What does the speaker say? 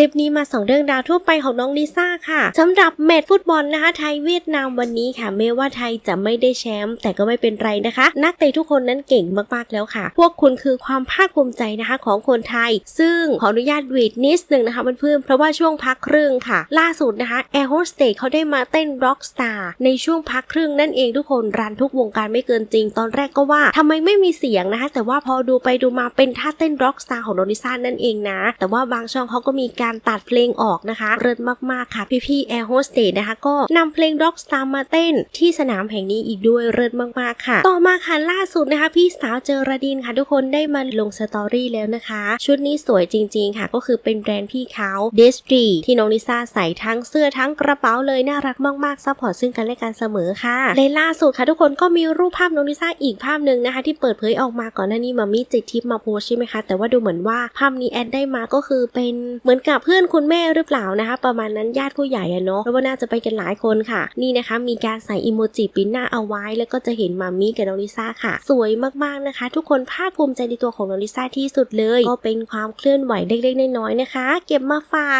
ลิปนี้มาส่องเรื่องราวทั่วไปของน้องลิซ่าค่ะสำหรับแมตช์ฟุตบอลนะคะไทยเวียดนามวันนี้ค่ะแม้ว่าไทยจะไม่ได้แชมป์แต่ก็ไม่เป็นไรนะคะ นักเตะทุกคนนั้นเก่งมากๆแล้วค่ะ พวกคุณคือความภาคภูมิใจนะคะของคนไทย ซึ่งขออนุญาตวีดนิดนึงนะคะเพื่อนเพราะว่าช่วงพักครึ่งค่ะ ล่าสุดนะคะแอร์โฮสเตสเขาได้มาเต้นร็อกสตาร์ในช่วงพักครึ่งนั่นเองทุกคนรันทุกวงการไม่เกินจริง ตอนแรกก็ว่าทำไมไม่มีเสียงนะคะ แต่ว่าพอดูไปดูมาเป็นท่าเต้นร็อกสตาร์ของโนนิซ่านั่นเองนะ แต่ว่าบางช่องเขาก็มีการตัดเพลงออกนะคะเริศมากๆค่ะพี่ๆแอร์โฮสเตสนะคะก็นำเพลงร็อกสตาร์มาเต้นที่สนามแห่งนี้อีกด้วยเริศมากๆค่ะ ต่อมาค่ะล่าสุดนะคะ พี่สาวเจอราดินค่ะ ทุกคนได้มาลงสตอรี่แล้วนะคะ ชุดนี้สวยจริง ๆ ค่ะ ก็คือเป็นแบรนด์พี่เขาเดสตรีที่น้องลิซ่าใส่ทั้งเสื้อทั้งกระเป๋าเลยน่ารักมากๆซัพพอร์ตซึ่งกันและกันเสมอค่ะในล่าสุดค่ะ ทุกคนก็มีรูปภาพน้องลิซ่าอีกภาพหนึ่งนะคะ ที่เปิดเผยออกมาก่อนหน้านี้มามีจิตทิพย์มาโพสใช่ไหมคะแต่ว่าดูเหมือนว่าภาพนี้แอดได้มาก็คือเป็นเหมือนกับเพื่อนคุณแม่หรือเปล่านะคะ ประมาณนั้นญาติผู้ใหญ่อะเนาะเพราะว่าน่าจะไปกันหลายคนค่ะ นี่นะคะ มีการใส่อิโมจิปิ้นหน้าเอาไว้ แล้วก็จะเห็นมามีกับน้องลิซ่าค่ะ สวยมากๆนะคะ ทุกคนภาคภูมิใจในตัวของน้องลิซ่าที่สุดเลย ก็เป็นความเคลื่อนไหวเล็กๆน้อยๆนะคะ เก็บมาฝาก